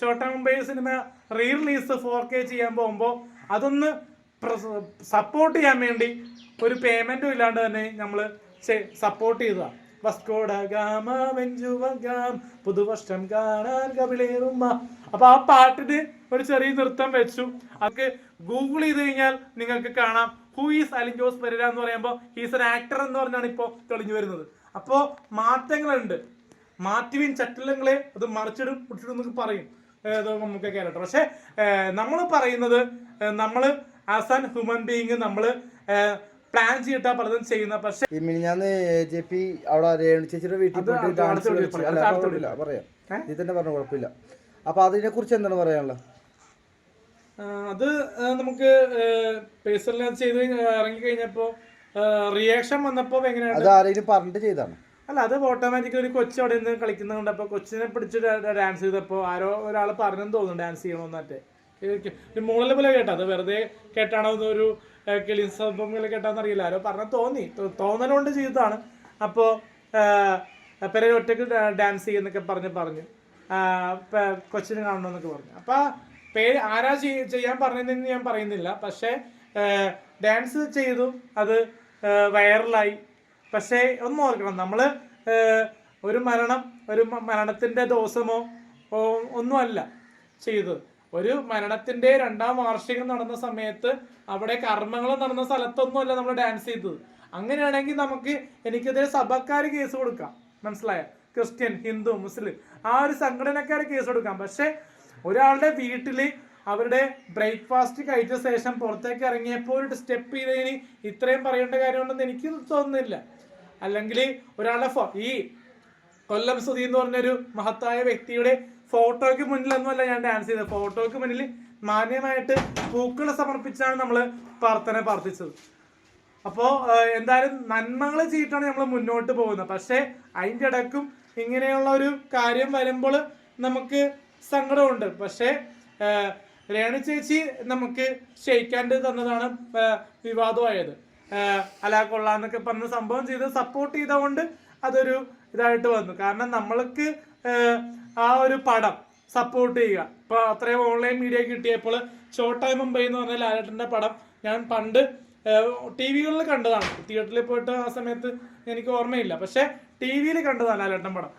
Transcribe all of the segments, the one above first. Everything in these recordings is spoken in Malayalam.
Chotta Mumbai cinema re release four K ചെയ്യാൻ പോകുമ്പോൾ അതൊന്ന് സപ്പോർട്ട് ചെയ്യാൻ വേണ്ടി ഒരു പേയ്മെന്റും ഇല്ലാണ്ട് തന്നെ നമ്മൾ സപ്പോർട്ട് ചെയ്തതാണ് പുതുവർഷം കാണാൻ കവിളേറുമ്മ അപ്പൊ ആ പാട്ടിന് ഒരു ചെറിയ നൃത്തം വെച്ചു. അതൊക്കെ ഗൂഗിൾ ചെയ്ത് കഴിഞ്ഞാൽ നിങ്ങൾക്ക് കാണാം. ഹൂ ഈസ് അലിൻ ജോസ് പെരുര എന്ന് പറയുമ്പോൾ ഹീസ് എൻ ആക്ടർ എന്ന് പറഞ്ഞാണ് ഇപ്പോൾ തെളിഞ്ഞു വരുന്നത്. അപ്പോൾ മാറ്റങ്ങളുണ്ട്. മാറ്റുവിൻ ചട്ടലങ്ങളെ അത് മറിച്ചിടും മുടിച്ചിടും എന്നൊക്കെ പറയും. ഏതോ നമുക്ക് കേട്ടോ പക്ഷെ നമ്മൾ പറയുന്നത് നമ്മൾ ആസ് ആൻ ഹ്യൂമൻ ബീയിങ് നമ്മൾ പ്ലാൻ ചെയ്തിട്ടാ പലതും ചെയ്യുന്ന പക്ഷെ മിനിഞ്ഞാന്ന് ജെ പി അവിടെ രേണു ചേച്ചിയുടെ വീട്ടിൽ പോയിട്ട് ഡാൻസ് കുഴപ്പമില്ല പറയാം. നീ തന്നെ പറഞ്ഞു കുഴപ്പമില്ല. അപ്പൊ അതിനെ കുറിച്ച് എന്താണ് പറയാനുള്ളത്? അത് നമുക്ക് പേഴ്സണലി ചെയ്ത് ഇറങ്ങി കഴിഞ്ഞപ്പോ റിയാക്ഷൻ വന്നപ്പോ എങ്ങനെയാണ്? അത് ആരെങ്കിലും പറഞ്ഞിട്ട് ചെയ്താണ് അല്ല അത് ഓട്ടോമാറ്റിക്കലി ഒരു കൊച്ചു അവിടെ നിന്ന് കളിക്കുന്നത് കണ്ടപ്പോൾ കൊച്ചിനെ പിടിച്ച് ഡാൻസ് ചെയ്തപ്പോൾ ആരോ ഒരാൾ പറഞ്ഞെന്ന് തോന്നുന്നു ഡാൻസ് ചെയ്യണമെന്നറ്റെ ഒരു പോലെ കേട്ടോ അത് വെറുതെ കേട്ടാണോ ഒരു കിളി സംഭവം കേട്ടാന്ന് അറിയില്ല. ആരോ പറഞ്ഞ തോന്നി തോന്നലുകൊണ്ട് ചെയ്തതാണ്. അപ്പോൾ പേരെ ഒറ്റയ്ക്ക് ഡാൻസ് ചെയ്യുന്നൊക്കെ പറഞ്ഞ് പറഞ്ഞു. കൊച്ചിനെ കാണണമെന്നൊക്കെ പറഞ്ഞു. അപ്പോൾ പേര് ആരാ ചെയ്യ- ചെയ്യാൻ പറഞ്ഞതെന്ന് ഞാൻ പറയുന്നില്ല. പക്ഷേ ഡാൻസ് ചെയ്തു. അത് വൈറലായി പക്ഷേ ഒന്ന് ഓർക്കണം. നമ്മൾ ഒരു മരണം ഒരു മരണത്തിന്റെ ദിവസമോ ഒന്നുമല്ല ചെയ്തത്. ഒരു മരണത്തിന്റെ രണ്ടാം വാർഷികം നടന്ന സമയത്ത് അവിടെ കർമ്മങ്ങൾ നടന്ന സ്ഥലത്തൊന്നുമല്ല നമ്മൾ ഡാൻസ് ചെയ്തത്. അങ്ങനെയാണെങ്കിൽ നമുക്ക് എനിക്കെതിരെ സഭക്കാർ കേസ് കൊടുക്കാം. മനസ്സിലായ? Christian Hindu Muslim. ആ ഒരു സംഘടനക്കാർ കേസ് കൊടുക്കാം. പക്ഷെ ഒരാളുടെ വീട്ടിൽ അവരുടെ ബ്രേക്ക്ഫാസ്റ്റ് കഴിച്ച ശേഷം പുറത്തേക്ക് ഇറങ്ങിയപ്പോൾ ഒരു സ്റ്റെപ്പ് ചെയ്തതിന് ഇത്രയും പറയേണ്ട കാര്യമുണ്ടെന്ന് എനിക്ക് തോന്നുന്നില്ല. അല്ലെങ്കിൽ ഒരാളുടെ ഫോ ഈ കൊല്ലം സുധി എന്ന് പറഞ്ഞൊരു മഹത്തായ വ്യക്തിയുടെ ഫോട്ടോയ്ക്ക് മുന്നിലൊന്നുമല്ല ഞാൻ ഡാൻസ് ചെയ്തത്. ഫോട്ടോയ്ക്ക് മുന്നിൽ മാന്യമായിട്ട് പൂക്കൾ സമർപ്പിച്ചാണ് നമ്മൾ പ്രാർത്ഥന പ്രാർത്ഥിച്ചത്. അപ്പോൾ എന്തായാലും നന്മകൾ ചെയ്തിട്ടാണ് നമ്മൾ മുന്നോട്ട് പോകുന്നത്. പക്ഷേ അതിന്റെ ഇടയ്ക്കും ഇങ്ങനെയുള്ള ഒരു കാര്യം വരുമ്പോൾ നമുക്ക് സങ്കടമുണ്ട്. പക്ഷേ രേണു ചേച്ചി നമുക്ക് ക്ഷയിക്കാണ്ട് തന്നതാണ് വിവാദമായത്. ഏഹ്, അലാ കൊള്ളാന്നൊക്കെ പറഞ്ഞ സംഭവം ചെയ്ത് സപ്പോർട്ട് ചെയ്തുകൊണ്ട് അതൊരു ഇതായിട്ട് വന്നു. കാരണം നമ്മൾക്ക് ആ ഒരു പടം സപ്പോർട്ട് ചെയ്യുക. ഇപ്പൊ അത്രയും ഓൺലൈൻ മീഡിയ കിട്ടിയപ്പോൾ ഷോർട്ട് ടൈം മുംബൈ എന്ന് പറഞ്ഞ ലാലേട്ടന്റെ പടം ഞാൻ പണ്ട് ടി വികളിൽ കണ്ടതാണ്. തിയേറ്ററിൽ പോയിട്ട് ആ സമയത്ത് എനിക്ക് ഓർമ്മയില്ല. പക്ഷെ ടി വിയിൽ കണ്ടതാണ് ലാലേട്ടൻ പടം.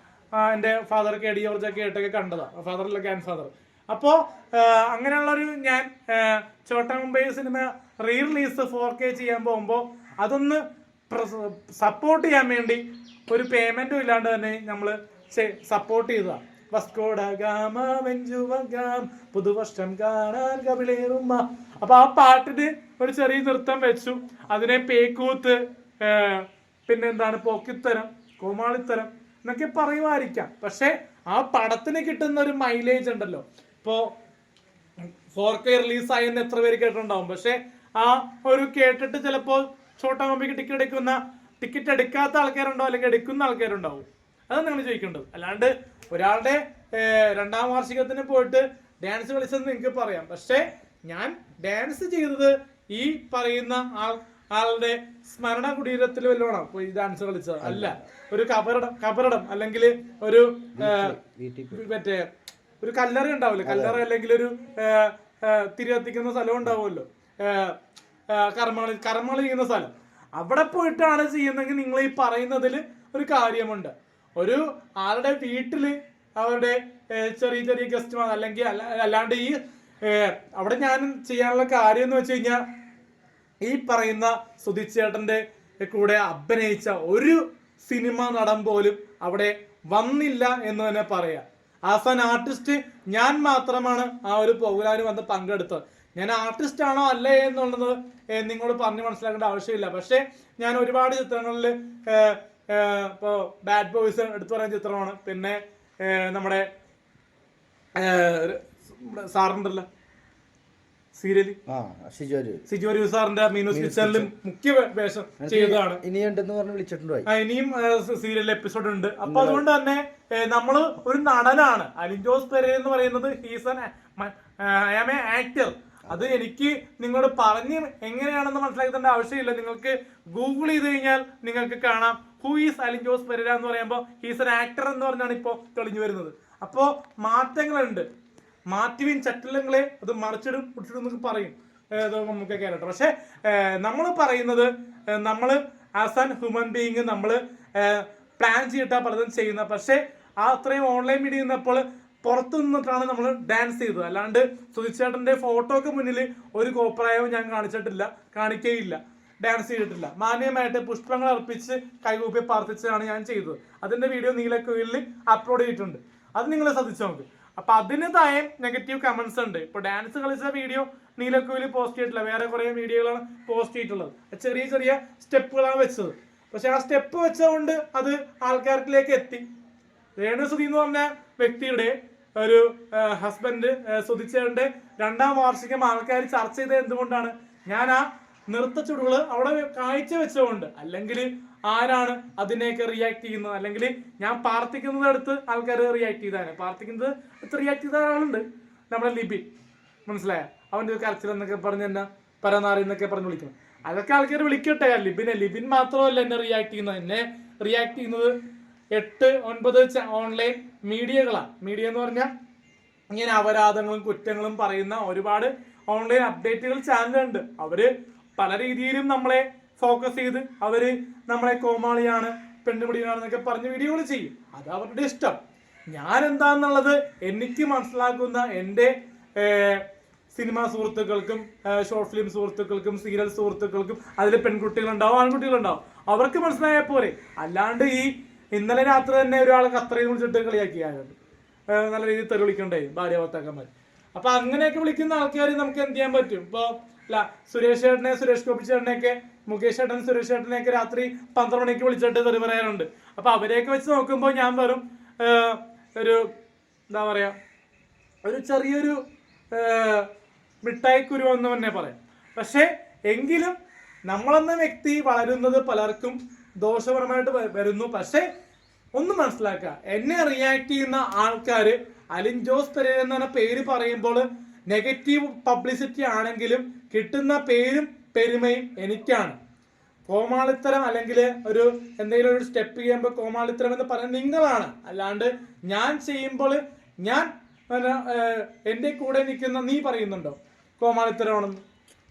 എന്റെ ഫാദർ കെ ഡി ജോർജൊക്കെ ആയിട്ടൊക്കെ കണ്ടതാണ്. ഫാദറിലെ ഗ്രാൻഡ് ഫാദർ അപ്പോൾ അങ്ങനെയുള്ളൊരു ഞാൻ Chotta Mumbai cinema re release four K ചെയ്യാൻ പോകുമ്പോൾ അതൊന്ന് സപ്പോർട്ട് ചെയ്യാൻ വേണ്ടി ഒരു പേയ്മെന്റും ഇല്ലാണ്ട് തന്നെ നമ്മൾ സപ്പോർട്ട് ചെയ്തതാണ് പുതുവർഷം കാണാൻ കവിളേറുമ്മ അപ്പൊ ആ പാട്ടിന് ഒരു ചെറിയ നൃത്തം വെച്ചു. അതിനെ പേക്കൂത്ത് പിന്നെന്താണ് പോക്കിത്തരം കോമാളിത്തരം എന്നൊക്കെ പറയുമായിരിക്കാം. പക്ഷെ ആ പടത്തിന് കിട്ടുന്ന ഒരു മൈലേജ് ഉണ്ടല്ലോ. ഇപ്പോ ഫോർ കെ റിലീസായി എന്ന് എത്ര പേര് കേട്ടിട്ടുണ്ടാവും. പക്ഷെ ആ ഒരു കേട്ടിട്ട് ചിലപ്പോൾ ഷോർട്ട് മമ്പിക്ക് ടിക്കറ്റ് എടുക്കുന്ന ടിക്കറ്റ് എടുക്കാത്ത ആൾക്കാരുണ്ടോ? അല്ലെങ്കിൽ എടുക്കുന്ന ആൾക്കാരുണ്ടാവും. അതാണ് നിങ്ങൾ ചോദിക്കേണ്ടത്. അല്ലാണ്ട് ഒരാളുടെ രണ്ടാം വാർഷികത്തിന് പോയിട്ട് ഡാൻസ് കളിച്ചെന്ന് നിങ്ങൾക്ക് പറയാം. പക്ഷേ ഞാൻ ഡാൻസ് ചെയ്തത് ഈ പറയുന്ന ആൾ ആളുടെ സ്മരണ കുടീരത്തിൽ വല്ലതാണോ പോയി ഡാൻസ് കളിച്ചത്. അല്ല. ഒരു കബറടം കബറടം. അല്ലെങ്കിൽ ഒരു മറ്റേ ഒരു കല്ലറ ഉണ്ടാവില്ല? കല്ലറ അല്ലെങ്കിൽ ഒരു തിരി കത്തിക്കുന്ന സ്ഥലം ഉണ്ടാവുമല്ലോ. കർമ്മളി കർമ്മളി ചെയ്യുന്ന സ്ഥലം. അവിടെ പോയിട്ടാണ് ചെയ്യുന്നതെങ്കിൽ നിങ്ങൾ ഈ പറയുന്നതിൽ ഒരു കാര്യമുണ്ട്. ഒരു ആളുടെ വീട്ടിൽ അവരുടെ ചെറിയ ചെറിയ ഗസ്റ്റ് അല്ലെങ്കിൽ അല്ലാണ്ട് ഈ അവിടെ ഞാൻ ചെയ്യാനുള്ള കാര്യം എന്ന് വെച്ച് കഴിഞ്ഞാൽ ഈ പറയുന്ന സുധിച്ചേട്ടന്റെ കൂടെ അഭിനയിച്ച ഒരു സിനിമ നടൻ പോലും അവിടെ വന്നില്ല എന്ന് തന്നെ പറയാം. ആസ് ആൻ ആർട്ടിസ്റ്റ് ഞാൻ മാത്രമാണ് ആ ഒരു പ്രോഗ്രാമിൽ വന്ന് പങ്കെടുത്തത്. ഞാൻ ആർട്ടിസ്റ്റ് ആണോ അല്ലേ എന്നുള്ളത് നിങ്ങളോട് പറഞ്ഞ് മനസ്സിലാക്കേണ്ട ആവശ്യമില്ല. പക്ഷേ ഞാൻ ഒരുപാട് ചിത്രങ്ങളിൽ ഇപ്പോൾ ബാഡ് ബോയ്സ് എടുത്തു പറയുന്ന ചിത്രമാണ്. പിന്നെ നമ്മുടെ സാറുണ്ടല്ലോ സീരിയൽ? ആ ഷിജോര് സിജോ സാറിന്റെ മീനൂസ് കിച്ചണിലും മുഖ്യ വേഷം ചെയ്തതാണ്. ഇനിയുണ്ടെന്ന് പറഞ്ഞ് ഇനിയും സീരിയൽ എപ്പിസോഡ് ഉണ്ട്. അപ്പൊ അതുകൊണ്ട് തന്നെ നമ്മൾ നമ്മൾ ഒരു നടനാണ്. അലിൻ ജോസ് പെരേ എന്ന് പറയുന്നത് he's an I am a actor അത് എനിക്ക് നിങ്ങളോട് പറഞ്ഞ് എങ്ങനെയാണെന്ന് മനസ്സിലാക്കേണ്ട ആവശ്യമില്ല. നിങ്ങൾക്ക് ഗൂഗിൾ ചെയ്ത് കഴിഞ്ഞാൽ നിങ്ങൾക്ക് കാണാം. ഹൂ ഈസ് അലിൻ ജോസ് പെരേര എന്ന് പറയുമ്പോൾ ഹീസ് എൻ ആക്ടർ എന്ന് പറഞ്ഞാണ് ഇപ്പോൾ തെളിഞ്ഞു വരുന്നത്. അപ്പോൾ മാറ്റങ്ങളുണ്ട്. മാറ്റുവിൻ ചട്ടിലങ്ങളെ അത് മറിച്ചിടും പിടിച്ചിടും എന്നൊക്കെ പറയും. നമുക്ക് ക്യാരക്ടർ പക്ഷേ നമ്മൾ പറയുന്നത് നമ്മൾ ആസ് ആൻ ഹ്യൂമൻ ബീയിങ് നമ്മൾ പ്ലാൻ ചെയ്തിട്ടാണ് പലതും ചെയ്യുന്നത്. പക്ഷേ ആ അത്രയും ഓൺലൈൻ മീഡിയ നിന്നപ്പോൾ പുറത്തു നിന്നിട്ടാണ് നമ്മൾ ഡാൻസ് ചെയ്തത്. അല്ലാണ്ട് സുധിച്ചേട്ടന്റെ ഫോട്ടോക്ക് മുന്നിൽ ഒരു കോപ്രായവും ഞാൻ കാണിച്ചിട്ടില്ല കാണിക്കുകയില്ല ഡാൻസ് ചെയ്തിട്ടില്ല. മാന്യമായിട്ട് പുഷ്പങ്ങൾ അർപ്പിച്ച് കൈകൂപ്പി പ്രാർത്ഥിച്ചതാണ് ഞാൻ ചെയ്തത്. അതിന്റെ വീഡിയോ നീലക്കുയിലിൽ അപ്ലോഡ് ചെയ്തിട്ടുണ്ട്. അത് നിങ്ങൾ ശ്രദ്ധിച്ചു നോക്ക്. അപ്പൊ അതിന്റെതായ നെഗറ്റീവ് കമന്റ്സ് ഉണ്ട്. ഇപ്പൊ ഡാൻസ് കളിച്ച വീഡിയോ നീലക്കുയിൽ പോസ്റ്റ് ചെയ്തിട്ടില്ല. വേറെ കുറെ വീഡിയോകളാണ് പോസ്റ്റ് ചെയ്തിട്ടുള്ളത്. ചെറിയ ചെറിയ സ്റ്റെപ്പുകളാണ് വെച്ചത്. പക്ഷെ ആ സ്റ്റെപ്പ് വെച്ചതുകൊണ്ട് അത് ആൾക്കാർക്കിലേക്ക് എത്തി. രേണുസുതി എന്ന് പറഞ്ഞ വ്യക്തിയുടെ ഒരു ഹസ്ബൻഡ് സുധിച്ചേട്ടന്റെ രണ്ടാം വാർഷികം ആൾക്കാർ ചർച്ച ചെയ്തത് എന്തുകൊണ്ടാണ്? ഞാൻ ആ നൃത്ത ചുടുകൾ അവിടെ കാഴ്ച വെച്ചതുകൊണ്ട്. അല്ലെങ്കിൽ ആരാണ് അതിനെയൊക്കെ റിയാക്ട് ചെയ്യുന്നത്? അല്ലെങ്കിൽ ഞാൻ പ്രാർത്ഥിക്കുന്നത് അടുത്ത് ആൾക്കാർ റിയാക്ട് ചെയ്താണ് പ്രാർത്ഥിക്കുന്നത് അടുത്ത് റിയാക്ട് ചെയ്ത ആളുണ്ട്. നമ്മുടെ ലിബി. മനസ്സിലായ? അവന്റെ ഒരു കരച്ചിൽ എന്നൊക്കെ പറഞ്ഞ് എന്നെ പരനാറി എന്നൊക്കെ പറഞ്ഞ് വിളിക്കണം അതൊക്കെ ആൾക്കാർ വിളിക്കട്ടെ. ലിബിനെ ലിബിൻ മാത്രമല്ല എന്നെ റിയാക്ട് ചെയ്യുന്നത്. എന്നെ റിയാക്ട് ചെയ്യുന്നത് എട്ട് ഒൻപത് ഓൺലൈൻ മീഡിയകളാണ് മീഡിയ എന്ന് പറഞ്ഞാൽ ഇങ്ങനെ അപരാധങ്ങളും കുറ്റങ്ങളും പറയുന്ന ഒരുപാട് ഓൺലൈൻ അപ്ഡേറ്റുകൾ ചാനലുണ്ട് അവർ പല രീതിയിലും നമ്മളെ ഫോക്കസ് ചെയ്ത് അവർ നമ്മളെ കോമാളിയാണ് പെണ്ണുപിടിയാണെന്നൊക്കെ പറഞ്ഞ് വീഡിയോകൾ ചെയ്യും. അത് അവരുടെ ഇഷ്ടം. ഞാൻ എന്താന്നുള്ളത് എനിക്ക് മനസ്സിലാക്കുന്ന എന്റെ സിനിമാ സുഹൃത്തുക്കൾക്കും ഷോർട്ട് ഫിലിം സുഹൃത്തുക്കൾക്കും സീരിയൽ സുഹൃത്തുക്കൾക്കും അതിൽ പെൺകുട്ടികളുണ്ടാവും ആൺകുട്ടികളുണ്ടാവും. അവർക്ക് മനസ്സിലായ പോലെ അല്ലാണ്ട് ഈ ഇന്നലെ രാത്രി തന്നെ ഒരാൾ കത്രയിൽ വിളിച്ചിട്ട് കളിയാക്കി. നല്ല രീതിയിൽ തെറി വിളിക്കണ്ടേ ഭാര്യ ഭർത്താക്കന്മാർ അപ്പൊ അങ്ങനെയൊക്കെ വിളിക്കുന്ന ആൾക്കാർ നമുക്ക് എന്ത് ചെയ്യാൻ പറ്റും? ഇപ്പൊ അല്ല സുരേഷ് ചേട്ടനെ സുരേഷ് ഗോപി ചേട്ടനെയൊക്കെ മുകേഷ് ചേട്ടൻ സുരേഷ് ചേട്ടനെയൊക്കെ രാത്രി പന്ത്രണ്ട് മണിക്ക് വിളിച്ചിട്ട് തെറി പറയാറുണ്ട്. അപ്പൊ അവരെയൊക്കെ വെച്ച് നോക്കുമ്പോൾ ഞാൻ വെറും ഒരു എന്താ പറയാ ഒരു ചെറിയൊരു മിഠായി മിഠായിക്കുരു എന്ന് തന്നെ പറയാം. പക്ഷെ എങ്കിലും നമ്മളെന്ന വ്യക്തി വളരുന്നത് പലർക്കും ദോഷപരമായിട്ട് വരുന്നു. പക്ഷേ ഒന്ന് മനസ്സിലാക്കുക. എന്നെ റിയാക്ട് ചെയ്യുന്ന ആൾക്കാർ അലിൻ ജോസ് പെരേര എന്ന പേര് പറയുമ്പോൾ നെഗറ്റീവ് പബ്ലിസിറ്റി ആണെങ്കിലും കിട്ടുന്ന പേരും പെരുമയും എനിക്കാണ്. കോമാളിത്തരം അല്ലെങ്കിൽ ഒരു എന്തെങ്കിലും ഒരു സ്റ്റെപ്പ് ചെയ്യുമ്പോൾ കോമാളിത്തരം എന്ന് പറയുന്നത് നിങ്ങളാണ്. അല്ലാണ്ട് ഞാൻ ചെയ്യുമ്പോൾ ഞാൻ എന്റെ കൂടെ നിൽക്കുന്ന നീ പറയുന്നുണ്ടോ? കോമാളിത്തരമാണെന്ന്.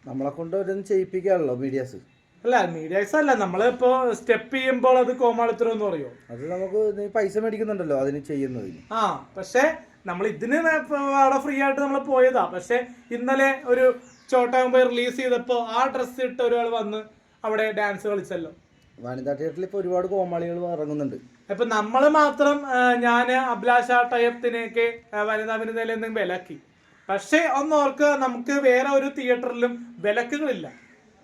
നമ്മളെ കൊണ്ട് ഒരു ചെയ്യിപ്പിക്കാണല്ലോ മീഡിയാസ് അല്ല മീഡിയസ് അല്ല നമ്മളിപ്പോ സ്റ്റെപ്പ് ചെയ്യുമ്പോൾ അത് കോമാളിത്തരം എന്ന് പറയുമോ അത് നമുക്ക് പൈസ മേടിക്കുന്നുണ്ടല്ലോ അതിന് ചെയ്യുന്നതിന് ആ പക്ഷെ നമ്മൾ ഇതിന് അവിടെ ഫ്രീ ആയിട്ട് നമ്മൾ പോയതാ. പക്ഷെ ഇന്നലെ ഒരു ചോട്ടാകുമ്പോ റിലീസ് ചെയ്തപ്പോ ആ ഡ്രസ്സ് ഇട്ട് ഒരാൾ വന്ന് അവിടെ ഡാൻസ് കളിച്ചല്ലോ. വനിതാ തിയേറ്ററിൽ ഇപ്പോൾ ഒരുപാട് കോമാളികൾ ഇറങ്ങുന്നുണ്ട്. ഇപ്പൊ നമ്മൾ മാത്രം ഞാൻ അഭിലാഷ ടയത്തിനെയൊക്കെ വനിതാ വനിതയിൽ എന്തെങ്കിലും വിലക്കി. പക്ഷെ ഒന്നോർക്ക് ഓർക്കുക നമുക്ക് വേറെ ഒരു തിയേറ്ററിലും വിലക്കുകളില്ല.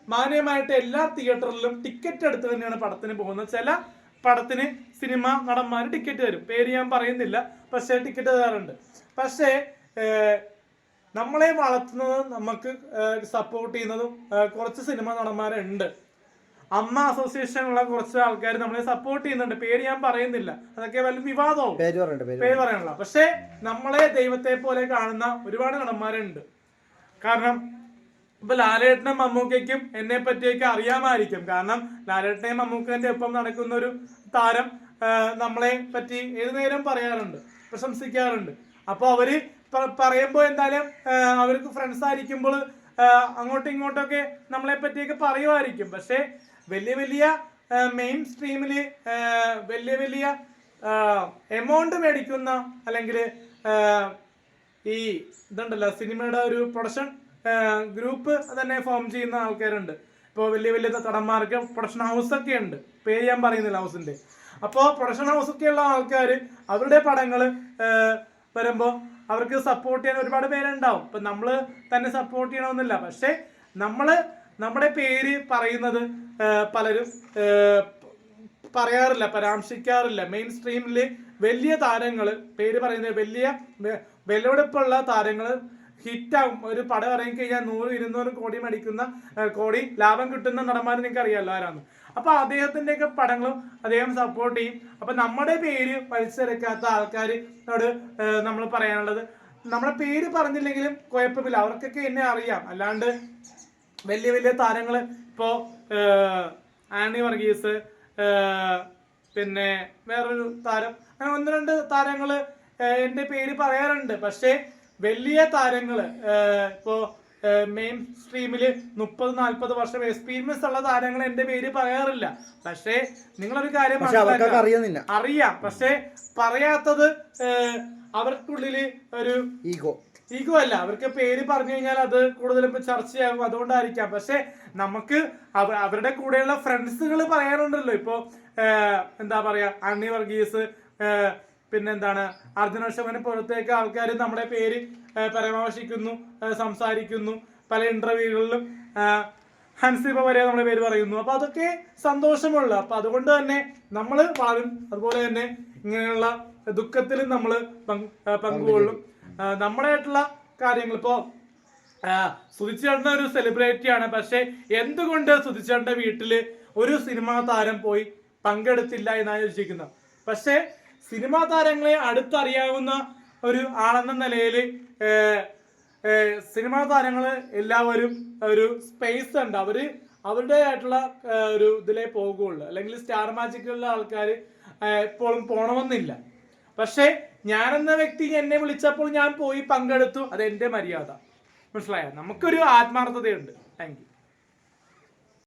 മാന്യമായിട്ട് എല്ലാ തിയേറ്ററിലും ടിക്കറ്റ് എടുത്ത് തന്നെയാണ് പടത്തിന് പോകുന്നത്. ചില പടത്തിന് സിനിമ നടന്മാർ ടിക്കറ്റ് തരും. പേര് ഞാൻ പറയുന്നില്ല പക്ഷേ ടിക്കറ്റ് തരാറുണ്ട്. പക്ഷേ നമ്മളെ വളർത്തുന്നതും നമുക്ക് സപ്പോർട്ട് ചെയ്യുന്നതും കുറച്ച് സിനിമ നടന്മാരുണ്ട്. അമ്മ അസോസിയേഷനുള്ള കുറച്ച് ആൾക്കാർ നമ്മളെ സപ്പോർട്ട് ചെയ്യുന്നുണ്ട്. പേര് ഞാൻ പറയുന്നില്ല. അതൊക്കെ വലിയ വിവാദവും. പേര് പറയാനുള്ള. പക്ഷേ നമ്മളെ ദൈവത്തെ പോലെ കാണുന്ന ഒരുപാട് നടന്മാരുണ്ട്. കാരണം ഇപ്പൊ ലാലേട്ടനും മമ്മൂക്കയ്ക്കും എന്നെ പറ്റിയൊക്കെ അറിയാമായിരിക്കും. കാരണം ലാലേട്ടനെയും മമ്മൂക്കന്റെ ഒപ്പം നടക്കുന്ന ഒരു താരം നമ്മളെ പറ്റി ഏത് നേരം പറയാറുണ്ട് പ്രശംസിക്കാറുണ്ട്. അപ്പൊ അവർ പറയുമ്പോൾ പറയുമ്പോ എന്തായാലും അവർക്ക് ഫ്രണ്ട്സ് ആയിരിക്കുമ്പോൾ അങ്ങോട്ടും ഇങ്ങോട്ടൊക്കെ നമ്മളെ പറ്റിയൊക്കെ പറയുമായിരിക്കും. പക്ഷേ വലിയ വലിയ മെയിൻ സ്ട്രീമിൽ വലിയ വലിയ എമൗണ്ട് മേടിക്കുന്ന അല്ലെങ്കിൽ ഈ ഇതുണ്ടല്ലോ സിനിമയുടെ ഒരു പ്രൊഡക്ഷൻ ഗ്രൂപ്പ് തന്നെ ഫോം ചെയ്യുന്ന ആൾക്കാരുണ്ട്. ഇപ്പോൾ വലിയ വലിയ തടന്മാർക്ക് പ്രൊഡക്ഷൻ ഹൗസ് ഒക്കെ ഉണ്ട്. പേര് ഞാൻ പറയുന്നില്ല ഹൗസിന്റെ അപ്പോൾ പ്രൊഡക്ഷൻ ഹൗസ് ഒക്കെ ഉള്ള ആൾക്കാർ അവരുടെ പടങ്ങൾ വരുമ്പോൾ അവർക്ക് സപ്പോർട്ട് ചെയ്യാൻ ഒരുപാട് പേരുണ്ടാവും. ഇപ്പം നമ്മൾ തന്നെ സപ്പോർട്ട് ചെയ്യണമെന്നില്ല. പക്ഷേ നമ്മൾ നമ്മുടെ പേര് പറയുന്നത് പലരും പറയാറില്ല പരാമർശിക്കാറില്ല. മെയിൻ സ്ട്രീമിൽ വലിയ താരങ്ങൾ പേര് പറയുന്നത് വലിയ വിലവെടുപ്പുള്ള താരങ്ങൾ ഹിറ്റാവും. ഒരു പടം ഇറങ്ങി കഴിഞ്ഞാൽ നൂറ് ഇരുന്നൂറ് കോടി മേടിക്കുന്ന കോടി ലാഭം കിട്ടുന്ന നടന്മാർ നിങ്ങൾക്ക് അറിയാമല്ലോ ആരാന്ന്. അപ്പൊ അദ്ദേഹത്തിന്റെയൊക്കെ പടങ്ങളും അദ്ദേഹം സപ്പോർട്ട് ചെയ്യും. അപ്പൊ നമ്മുടെ പേര് വലിച്ചെടുക്കാത്ത ആൾക്കാരോട് നമ്മൾ പറയാനുള്ളത് നമ്മുടെ പേര് പറഞ്ഞില്ലെങ്കിലും കുഴപ്പമില്ല. അവർക്കൊക്കെ എന്നെ അറിയാം. അല്ലാണ്ട് വലിയ വലിയ താരങ്ങൾ ഇപ്പോ ആണി വർഗീസ് പിന്നെ വേറൊരു താരം. അങ്ങനെ ഒന്ന് രണ്ട് താരങ്ങൾ എന്റെ പേര് പറയാറുണ്ട്. പക്ഷേ വലിയ താരങ്ങൾ ഇപ്പോൾ ഇപ്പോ മെയിൻ സ്ട്രീമിൽ മുപ്പത് നാല്പത് വർഷം എക്സ്പീരിയൻസ് ഉള്ള താരങ്ങൾ എന്റെ പേര് പറയാറില്ല. പക്ഷേ നിങ്ങളൊരു കാര്യം അറിയുന്നില്ല. അറിയാം. പക്ഷേ പറയാത്തത് അവർക്കുള്ളിൽ ഒരു ഈഗോ ഈഗോ അല്ല. അവർക്ക് പേര് പറഞ്ഞു കഴിഞ്ഞാൽ അത് കൂടുതലും ചർച്ചയാകും. അതുകൊണ്ടായിരിക്കാം. പക്ഷെ നമുക്ക് അവ- അവരുടെ കൂടെയുള്ള ഫ്രണ്ട്സുകൾ പറയാറുണ്ടല്ലോ. ഇപ്പോ ഏഹ്, എന്താ പറയാ? അണ്ണി വർഗീസ് പിന്നെന്താണ്? അർജുന അശോകനെ പുറത്തേക്ക് ആൾക്കാർ നമ്മുടെ പേര് പരാമർശിക്കുന്നു സംസാരിക്കുന്നു. പല ഇന്റർവ്യൂകളിലും ഹൻസിബ വരെ നമ്മുടെ പേര് പറയുന്നു. അപ്പൊ അതൊക്കെ സന്തോഷമുള്ള അപ്പൊ അതുകൊണ്ട് തന്നെ നമ്മൾ പാടും അതുപോലെ തന്നെ ഇങ്ങനെയുള്ള ദുഃഖത്തിലും നമ്മൾ പങ്കുകൊള്ളും. ആ, നമ്മുടെയായിട്ടുള്ള കാര്യങ്ങൾ. ഇപ്പോ സുധിച്ചേട്ടൻ ഒരു സെലിബ്രിറ്റി ആണ്. പക്ഷെ എന്തുകൊണ്ട് സുധിച്ചേട്ടന്റെ വീട്ടിൽ ഒരു സിനിമാ താരം പോയി പങ്കെടുത്തില്ല എന്നാണ് ചോദിച്ചിരിക്കുന്നത്. പക്ഷെ സിനിമാ താരങ്ങളെ അടുത്തറിയാവുന്ന ഒരു ആളെന്ന നിലയിൽ സിനിമാ താരങ്ങൾ എല്ലാവരും ഒരു സ്പേസ് ഉണ്ട്. അവർ അവരുടേതായിട്ടുള്ള ഒരു ഇതിലേ പോകുള്ളൂ. അല്ലെങ്കിൽ സ്റ്റാർ മാജിക്കുള്ള ആൾക്കാർ എപ്പോഴും പോണമെന്നില്ല. പക്ഷേ ഞാനെന്ന വ്യക്തി എന്നെ വിളിച്ചപ്പോൾ ഞാൻ പോയി പങ്കെടുത്തു. അത് എന്റെ മര്യാദ. മനസ്സിലായോ? നമുക്കൊരു ആത്മാർത്ഥതയുണ്ട്. താങ്ക്